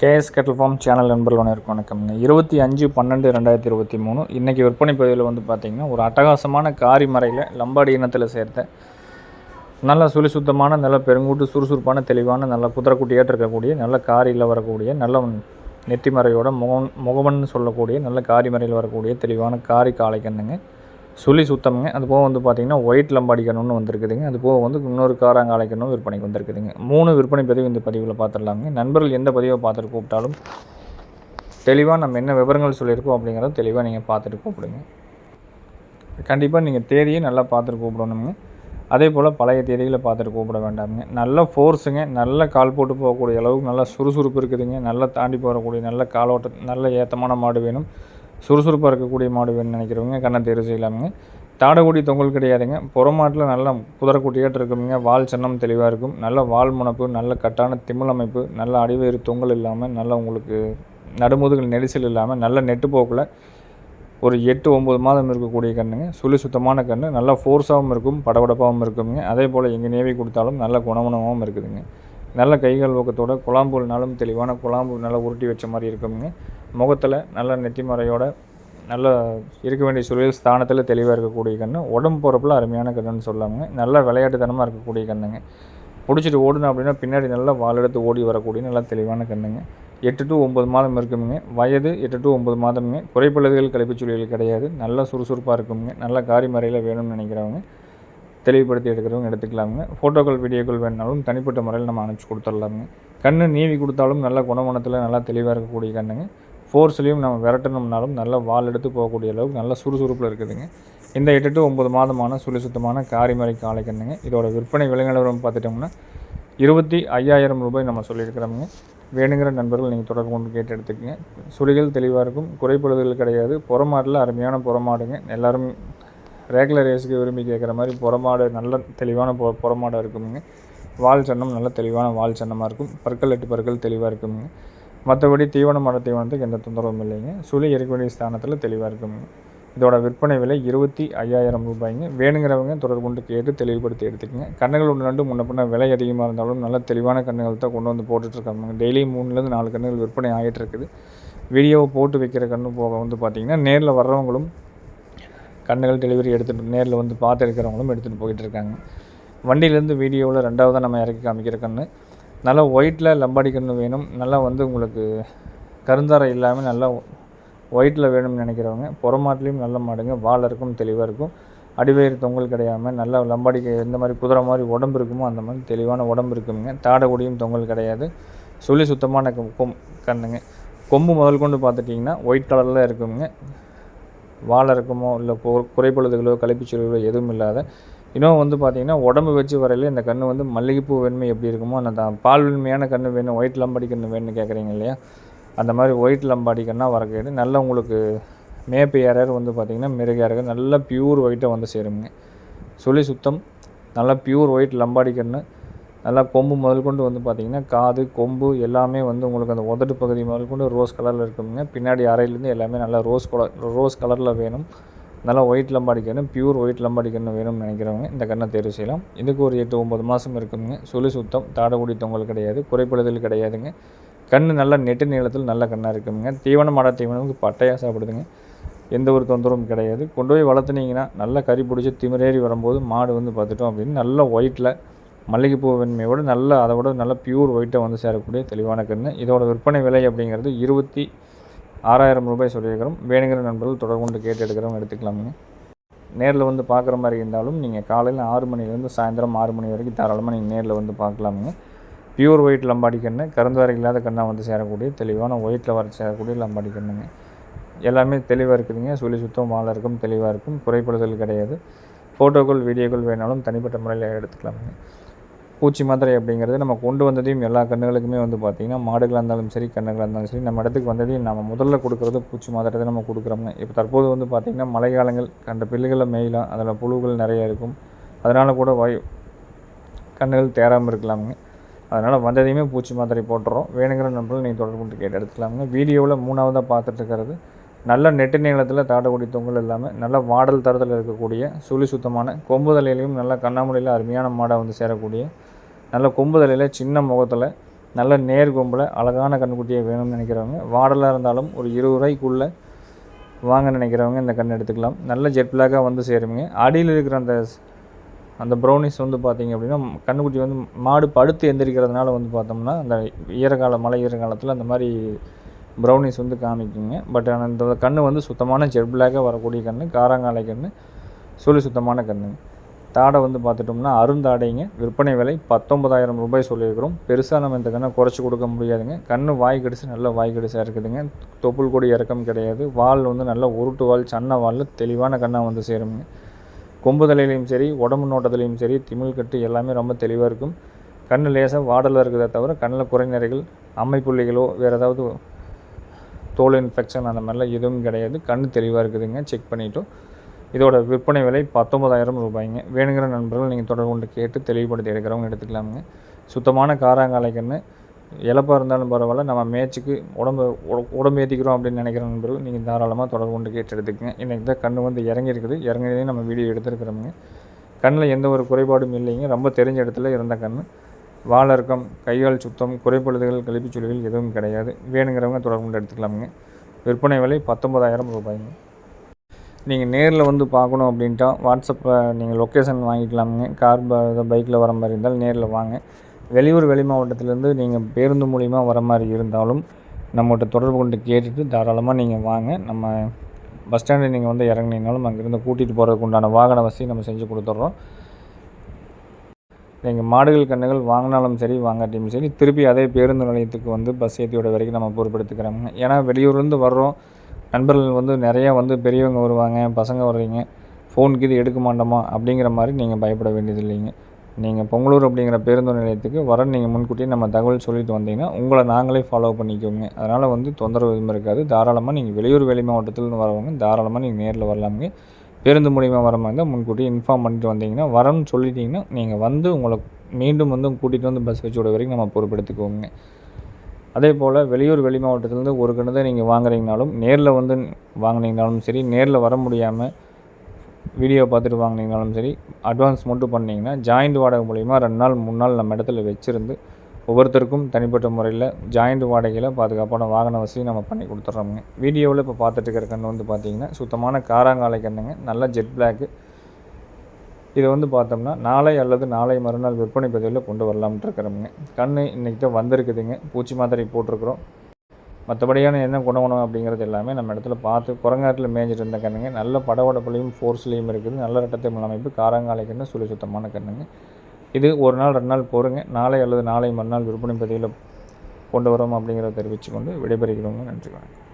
KS kettle form channel நண்பர்கள் வணக்கம் வணக்கம்ங்க. இருபத்தி அஞ்சு பன்னெண்டு ரெண்டாயிரத்தி இருபத்தி மூணு. இன்றைக்கி விற்பனை பதிவில் வந்து பார்த்திங்கன்னா ஒரு அட்டகாசமான காரி மறையில் லம்பாடி இனத்தில் சேர்த்த நல்ல சுழி சுத்தமான நல்ல பெருங்கூட்டு சுறுசுறுப்பான தெளிவான நல்ல குதிரைக்குட்டியாக இருக்கக்கூடிய நல்ல காரியில் வரக்கூடிய நல்ல நெத்திமறையோட முகம் முகமன்னு சொல்லக்கூடிய நல்ல காரி மறையில் வரக்கூடிய தெளிவான காரி காளை கண்ணுங்க சுழி சுத்தம்ங்க அது போக வந்து பார்த்திங்கன்னா ஒயிட் லம்பாடிக்கணும்னு வந்திருக்குதுங்க. அது போக வந்து இன்னொரு காராங்காலை அழைக்கணும் விற்பனைக்கு வந்திருக்குதுங்க. மூணு விற்பனை பதிவு இந்த பதிவில் பார்த்துடலாங்க. நண்பர்கள் எந்த பதிவை பார்த்துட்டு கூப்பிட்டாலும் தெளிவாக நம்ம என்ன விவரங்கள் சொல்லியிருக்கோம் அப்படிங்கிறத தெளிவாக நீங்கள் பார்த்துட்டு கூப்பிடுங்க. கண்டிப்பாக நீங்கள் தேதியை நல்லா பார்த்துட்டு கூப்பிடணுங்க. அதே போல் பழைய தேதிகளை பார்த்துட்டு கூப்பிட வேண்டாமுங்க. நல்ல ஃபோர்ஸுங்க நல்ல கால் போட்டு போகக்கூடிய அளவுக்கு நல்லா சுறுசுறுப்பு இருக்குதுங்க. நல்லா தாண்டி போகக்கூடிய நல்ல காலோட்ட நல்ல ஏத்தமான மாடு வேணும். சுறுசுறுப்பாக இருக்கக்கூடிய மாடு வேணும்னு நினைக்கிறவங்க கண்ணை தேர்வு செய்யலாமுங்க. தாடகுடி தொங்கல் கிடையாதுங்க. புறமாட்டில் நல்ல குதிரைக்குட்டியாட்டு இருக்குங்க வால் சின்னம் தெளிவாக இருக்கும். நல்ல வால் முனப்பு நல்ல கட்டான திமிழ் அமைப்பு நல்ல அடிவேறு தொங்கல் இல்லாமல் நல்ல உங்களுக்கு நடுமுதுகள் நெரிசல் இல்லாமல் நல்ல நெட்டு போக்கில் ஒரு எட்டு ஒம்பது மாதம் இருக்கக்கூடிய கண்ணுங்க. சுழி சுத்தமான கன்று நல்லா ஃபோர்ஸாகவும் இருக்கும். படபடப்பாகவும் இருக்குங்க அதே போல் எங்கள் நேவி கொடுத்தாலும் நல்ல குணகுணமாகவும் இருக்குதுங்க. நல்ல கைகள் ஊக்கத்தோட குழாம்புனாலும் தெளிவான குழாம்பு நல்லா உருட்டி வச்ச மாதிரி இருக்குங்க முகத்தில் நல்ல நெத்திமறையோட நல்ல இருக்க வேண்டிய சூழல் ஸ்தானத்தில் தெளிவாக இருக்கக்கூடிய கன்று உடம்பு போகிறப்பில் அருமையான கண்ணுன்னு சொல்லாங்க நல்ல விளையாட்டுத்தனமாக இருக்கக்கூடிய கண்ணுங்க. பிடிச்சிட்டு ஓடணும் அப்படின்னா பின்னாடி நல்லா வால் எடுத்து ஓடி வரக்கூடிய நல்லா தெளிவான கண்ணுங்க. எட்டு டு ஒம்பது மாதம் இருக்குமுங்க வயது எட்டு டு ஒம்பது மாதமுங்க. குறைப்பழுதுகள் கழிப்புச் சூழல் கிடையாது. நல்ல சுறுசுறுப்பாக இருக்குங்க. நல்ல காரி முறையில் வேணும்னு நினைக்கிறவங்க தெளிவுபடுத்தி எடுக்கிறவங்க எடுத்துக்கலாமுங்க. ஃபோட்டோக்கள் வீடியோக்கள் வேணாலும் தனிப்பட்ட முறையில் நம்ம அனுப்பிச்சி கொடுத்துடலாமுங்க. கண்ணு நீவி கொடுத்தாலும் நல்ல குணமணத்தில் நல்லா தெளிவாக இருக்கக்கூடிய கண்ணுங்க. ஃபோர்ஸ்லேயும் நம்ம விரட்டணும்னாலும் நல்ல வால் எடுத்து போகக்கூடிய அளவுக்கு நல்ல சுறுசுறுப்பில் இருக்குதுங்க. இந்த எட்டு டு ஒம்பது மாதமான சுழி சுத்தமான காரிமறை காலை கண்ணுங்க. இதோட விற்பனை விலைநிலவரம் பார்த்துட்டோம்னா இருபத்தி ஐயாயிரம் ரூபாய் நம்ம சொல்லியிருக்கிறோமுங்க. வேணுங்கிற நண்பர்கள் நீங்கள் தொடர்பு கொண்டு கேட்டு எடுத்துக்கங்க. சுழிகள் தெளிவாக இருக்கும். குறைப்படுதல் கிடையாது. புறமாடில் அருமையான புறமாடுங்க. எல்லோரும் ரேகுலர் ரேஸுக்கு விரும்பி கேட்குற மாதிரி புறமாடு நல்ல தெளிவான பொ புறமாடாக இருக்குமுங்க. வால் சன்னம் நல்ல தெளிவான வால் சன்னமாக இருக்கும். பற்கள் எட்டு பற்கள் தெளிவாக இருக்குமுங்க. மற்றபடி தீவன மர தீவனத்துக்கு எந்த தொந்தரவும் இல்லைங்க. சுழி இறக்க ஸ்தானத்தில் தெளிவாக இருக்குங்க. இதோட விற்பனை விலை இருபத்தி ஐயாயிரம் ரூபாய்ங்க. வேணுங்கிறவங்க தொடர்பு கொண்டு கேட்டு தெளிவுபடுத்தி எடுத்துக்கங்க. கண்ணுகள் ஒன்று ரெண்டு முன்ன பின்ன விலை அதிகமாக இருந்தாலும் நல்ல தெளிவான கண்ணுகள் தான் கொண்டு வந்து போட்டுட்ருக்காங்க டெய்லி மூணுலேருந்து நாலு கண்ணுகள் விற்பனை ஆகிட்டு இருக்குது. வீடியோவை போட்டு வைக்கிற கண்ணு போக வந்து பார்த்திங்கன்னா நேரில் வர்றவங்களும் கண்ணுகள் டெலிவரி எடுத்துகிட்டு நேரில் வந்து பார்த்து எடுக்கிறவங்களும் எடுத்துகிட்டு போயிட்டு இருக்காங்க. வண்டியிலேருந்து வீடியோவில் ரெண்டாவதாக நம்ம இறக்கி காமிக்கிற கன்று நல்லா ஒயிட்டில் லம்பாடி கன்று வேணும். நல்லா வந்து உங்களுக்கு கருந்தாரை இல்லாமல் நல்லா ஒயிட்டில் வேணும்னு நினைக்கிறவங்க புறமாட்டிலையும் நல்ல மாடுங்க. வால் இருக்கும் தெளிவாக இருக்கும். அடிவயிறு தொங்கல் கிடையாமல் நல்லா லம்பாடிக்கு எந்த மாதிரி குதிரை மாதிரி உடம்பு இருக்குமோ அந்த மாதிரி தெளிவான உடம்பு இருக்குங்க. தாடக்கூடியும் தொங்கல் கிடையாது. சொல்லி சுத்தமான கொம் கண்ணுங்க. கொம்பு முதல் கொண்டு பார்த்துட்டிங்கன்னா ஒயிட் கலரில் இருக்குங்க. வாழை இருக்குமோ இல்லை குறைப்பொழுதுகளோ கழிப்புச்சிறுகளோ எதுவும் இல்லாத இன்னும் வந்து பார்த்திங்கன்னா உடம்பு வச்சு வரையில இந்த கன்று வந்து மல்லிகைப்பூ வெண்மை எப்படி இருக்குமோ அந்த பால் வெண்மையான கன்று வேணும் ஒயிட் லம்பாடி கன்று வேணும்னு கேட்குறீங்க இல்லையா? அந்த மாதிரி ஒயிட் லம்பாடி கண்ணாக வரக்கேடு நல்லா உங்களுக்கு மேப்பு ஏரர் வந்து பார்த்திங்கன்னா மிருகையாக நல்லா பியூர் ஒயிட்டை வந்து சேருங்க சொல்லி சுத்தம் நல்லா பியூர் ஒயிட் லம்பாடி கன்று நல்லா கொம்பு முதல் கொண்டு வந்து பார்த்திங்கன்னா காது கொம்பு எல்லாமே வந்து உங்களுக்கு அந்த உதட்டு பகுதி முதல் கொண்டு ரோஸ் கலரில் இருக்குங்க பின்னாடி அறையிலேருந்து எல்லாமே நல்லா ரோஸ் கலர் ரோஸ் கலரில் வேணும். நல்லா ஒயிட் லம்பாடி கன்று பியூர் ஒயிட் லம்பாடி கன்று வேணும்னு நினைக்கிறவங்க இந்த கண்ணை தேர்வு செய்யலாம். இதுக்கு ஒரு எட்டு ஒம்பது மாதம் இருக்குங்க. சுழி சுத்தம் தாடகுடி தொங்கல் கிடையாது குறைப்படுதல் கிடையாதுங்க. கண் நல்லா நெட்டு நீளத்தில் நல்ல கண்ணாக இருக்குங்க. தீவனம் மாட தீவனம் பட்டையாக சாப்பிடுதுங்க. எந்த ஒரு தொந்தரவும் கிடையாது. கொண்டு போய் வளர்த்துனீங்கன்னா நல்லா கறி பிடிச்சி திமிரேறி வரும்போது மாடு வந்து பார்த்துட்டோம் அப்படின்னு நல்ல ஒயிட்டில் மல்லிகைப்பூ வெண்மையோடு நல்ல அதை விட நல்ல பியூர் ஒயிட்டை வந்து சேரக்கூடிய தெளிவான கன்று. இதோட விற்பனை விலை அப்படிங்கிறது இருபத்தி ஆறாயிரம் ரூபாய் சொல்லியிருக்கிறோம். வேணுங்கிற நண்பர்கள் தொடர்பு கொண்டு கேட்டு எடுக்கிறவங்க எடுத்துக்கலாமுங்க நேரில் வந்து பார்க்குற மாதிரி இருந்தாலும் நீங்கள் காலையில் ஆறு மணிலேருந்து சாயந்தரம் ஆறு மணி வரைக்கும் தாராளமாக நீங்கள் நேரில் வந்து பார்க்கலாமுங்க பியூர் ஒயிட் லம்பாடி கண்ணு கறந்து வரை இல்லாத கண்ணாக வந்து சேரக்கூடிய தெளிவான ஒயிட்டில் வர சேரக்கூடிய லம்பாடி கண்ணுங்க. எல்லாமே தெளிவாக இருக்குதுங்க. சொல்லி சுத்தம் வாழ இருக்கும் தெளிவாக இருக்கும். குறைப்படுதல் கிடையாது. ஃபோட்டோக்கள் வீடியோக்கள் வேணாலும் தனிப்பட்ட முறையில் எடுத்துக்கலாமுங்க பூச்சி மாத்திரை அப்படிங்கிறது நம்ம கொண்டு வந்ததையும் எல்லா கண்ணுகளுக்குமே வந்து பார்த்திங்கன்னா மாடுகளாக இருந்தாலும் சரி கண்ணுகளாக இருந்தாலும் சரி நம்ம இடத்துக்கு வந்ததையும் நம்ம முதல்ல கொடுக்குறது பூச்சி மாத்திரை தான் நம்ம கொடுக்குறோங்க இப்போ தற்போது வந்து பார்த்திங்கன்னா மழைக்காலங்கள் கண்ட பில்லுகளில் மேயலாம் அதில் புழுகள் நிறைய இருக்கும். அதனால் கூட வாயு கண்ணுகள் தேராமல் இருக்கலாமுங்க. அதனால் வந்ததையுமே பூச்சி மாத்திரை போட்டுறோம். வேணுங்கிற நண்பர்கள் நீங்கள் தொடர்பு கொண்டு கேட்டு எடுத்துக்கலாமுங்க. வீடியோவில் மூணாவதாக பார்த்துட்டு இருக்கிறது நல்ல நெட்டு நீளத்தில் தாடக்கூடிய தொங்கல் இல்லாமல் நல்ல வாடல் தரத்தில் இருக்கக்கூடிய சுழி சுத்தமான கொம்பு தலையிலையும் நல்ல கண்ணாமூலையில் அருமையான மாடை வந்து சேரக்கூடிய நல்ல கொம்பு தலையில் சின்ன முகத்தில் நல்ல நேர் கொம்பில் அழகான கண்ணுக்குட்டியை வேணும்னு நினைக்கிறவங்க வாடலாக இருந்தாலும் ஒரு இருபது ரூபாய்க்குள்ளே வாங்க நினைக்கிறவங்க இந்த கண் எடுத்துக்கலாம். நல்ல ஜெட் பிளாக்காக வந்து சேருவீங்க. அடியில் இருக்கிற அந்த அந்த ப்ரௌனிஸ் வந்து பார்த்திங்க அப்படின்னா கண்ணுக்குட்டி வந்து மாடு படுத்து எந்திரிக்கிறதுனால வந்து பார்த்தோம்னா அந்த ஈரகால மழை ஈரகாலத்தில் அந்த மாதிரி ப்ரௌனிஸ் வந்து காமிக்குங்க. பட் ஆனால் இந்த கண் வந்து சுத்தமான ஜெட் பிளாக்காக வரக்கூடிய கண் காராங்காலை கண் சொல்லி சுத்தமான கண் தாடை வந்து பார்த்துட்டோம்னா அருந்தாடைங்க விற்பனை விலை பத்தொன்பதாயிரம் ரூபாய் சொல்லியிருக்கிறோம். பெருசாக நம்ம இந்த கண்ணை குறைச்சி கொடுக்க முடியாதுங்க. கண் வாய் கடிச்சு நல்ல வாய் கடிசாக இருக்குதுங்க. தொப்புள் கொடி இறக்கம் கிடையாது. வால் வந்து நல்ல உருட்டு வால் சன்ன வாலில் தெளிவான கண்ணாக வந்து சேருங்க கொம்பு தலையிலையும் சரி உடம்பு நோட்டத்துலேயும் சரி திமிழ் கட்டு எல்லாமே ரொம்ப தெளிவாக இருக்கும். கண் லேசாக வாடலாக இருக்கிறத தவிர கண்ணில் குறைநிறைகள் அம்மைப்புள்ளிகளோ வேறு ஏதாவது தோல் இன்ஃபெக்ஷன் அந்த மாதிரிலாம் எதுவும் கிடையாது. கண் தெளிவாக இருக்குதுங்க. செக் பண்ணிவிட்டோம் இதோட விற்பனை விலை பத்தொம்பதாயிரம் ரூபாய்ங்க. வேணுங்கிற நண்பர்கள் நீங்கள் தொடர்பு கொண்டு கேட்டு தெளிவுபடுத்தி எடுக்கிறவங்க எடுத்துக்கலாமுங்க. சுத்தமான காராங்காலை கன்று இழப்பாக இருந்தாலும் பரவாயில்ல. நம்ம மேட்ச்சுக்கு உடம்பு உடம்பு ஏற்றிக்கிறோம் அப்படின்னு நினைக்கிற நண்பர்கள் நீங்கள் தாராளமாக தொடர்பு கொண்டு கேட்டு எடுத்துக்கங்க. இன்றைக்கி தான் கண் வந்து இறங்கியிருக்குது. இறங்கினதையும் நம்ம வீடியோ எடுத்துருக்குறோமுங்க. கண்ணில் எந்த ஒரு குறைபாடும் இல்லைங்க. ரொம்ப தெரிஞ்ச இடத்துல இருந்த கண் வாழறக்கம் கைகால் சுத்தம் குறைப்படுதுகள் கழிப்புச்சொல்லிகள் எதுவும் கிடையாது. வேணுங்கிறவங்க தொடர்பு கொண்டு எடுத்துக்கலாமுங்க. விற்பனை விலை பத்தொம்பதாயிரம் ரூபாய்ங்க. நீங்கள் நேரில் வந்து பார்க்கணும் அப்படின்ட்டா வாட்ஸ்அப்பில் நீங்கள் லொக்கேஷன் வாங்கிக்கலாமுங்க. கார் பைக்கில் வர மாதிரி இருந்தால் நேரில் வாங்க. வெளியூர் வெளி மாவட்டத்திலேருந்து நீங்கள் பேருந்து மூலிமா வர மாதிரி இருந்தாலும் நம்மகிட்ட தொடர்பு கொண்டு கேட்டுட்டு தாராளமாக நீங்கள் வாங்க. நம்ம பஸ் ஸ்டாண்டில் நீங்கள் வந்து இறங்கினீங்கனாலும் அங்கேருந்து கூட்டிகிட்டு போகிறதுக்கு உண்டான வாகன வசதி நம்ம செஞ்சு கொடுத்துட்றோம். நீங்கள் மாடுகள் கண்ணுகள் வாங்கினாலும் சரி வாங்காட்டியும் சரி திருப்பி அதே பேருந்து நிலையத்துக்கு வந்து பஸ் ஏற்றியோட வரைக்கும் நம்ம பொறுப்பெடுத்துக்கிறோங்க ஏன்னா வெளியூர்லேருந்து வர்றோம். நண்பர்கள் வந்து நிறையா வந்து பெரியவங்க வருவாங்க பசங்க வர்றீங்க. ஃபோனுக்கு இது எடுக்க மாட்டோமா? அப்படிங்கிற மாதிரி நீங்கள் பயப்பட வேண்டியது இல்லைங்க. நீங்கள் பொங்கலூர் அப்படிங்கிற பேருந்து நிலையத்துக்கு வர நீங்கள் முன்கூட்டியே நம்ம தகவல் சொல்லிட்டு வந்தீங்கன்னா உங்களை நாங்களே ஃபாலோ பண்ணிக்கோங்க அதனால் வந்து தொந்தரவு எதுவும் இருக்காது. தாராளமாக நீங்கள் வெளியூர் வெளி மாவட்டத்திலேருந்து வரவங்க தாராளமாக நீங்கள் நேரில் வரலாமுங்க. பேருந்து மூலிமா வர மாதிரி இருந்தால் முன்கூட்டியே இன்ஃபார்ம் பண்ணிட்டு வந்தீங்கன்னா வரணும்னு சொல்லிட்டீங்கன்னா நீங்கள் வந்து உங்களை மீண்டும் வந்து கூட்டிகிட்டு வந்து பஸ் வச்சு விட வரைக்கும் நம்ம பொறுப்பெடுத்துக்கோங்க. அதே போல் வெளியூர் வெளி மாவட்டத்துலேருந்து ஒரு கணத்தை நீங்கள் வாங்குறீங்கனாலும் நேரில் வந்து வாங்கினீங்கனாலும் சரி நேரில் வர முடியாமல் வீடியோ பார்த்துட்டு வாங்கினீங்கனாலும் சரி அட்வான்ஸ் மட்டும் பண்ணிங்கன்னா ஜாயிண்ட் வாடகை மூலிமா ரெண்டு நாள் மூணு நாள் நம்ம இடத்துல வச்சுருந்து ஒவ்வொருத்தருக்கும் தனிப்பட்ட முறையில் ஜாயிண்ட் வாடகையில் பாதுகாப்பான வாகன வசதி நம்ம பண்ணி கொடுத்துட்றோமுங்க வீடியோவில் இப்போ பார்த்துட்டு இருக்கிற கன்று வந்து பார்த்திங்கன்னா சுத்தமான காராங்காலை கண்ணுங்க நல்ல ஜெட் பிளாக்கு இதை வந்து பார்த்தோம்னா நாளை அல்லது நாளை மறுநாள் விற்பனை பதிவில் கொண்டு வரலாம்ட்டு இருக்கிறோமுங்க. கண் இன்றைக்கி தான் வந்திருக்குதுங்க. பூச்சி மாத்திரை போட்டிருக்கிறோம். மற்றபடியான என்ன குணகுணம் அப்படிங்கிறது எல்லாமே நம்ம இடத்துல பார்த்து குரங்காட்டில் மேய்ஞ்சிட்டு இருந்த கண்ணுங்க நல்ல படவடப்புலையும் ஃபோர்ஸ்லேயும் இருக்குது. நல்ல ரெட்டத்தை அமைப்பு காராங்காலை கண்ணு சுழி சுத்தமான கண்ணுங்க. இது ஒரு நாள் ரெண்டு நாள் போருங்க. நாளை அல்லது நாளை மறுநாள் விற்பனை பதிவில் கொண்டு வரோம் அப்படிங்கிறத தெரிவித்து கொண்டு விடைபெறுகிறோங்க. நன்றி வணக்கம்.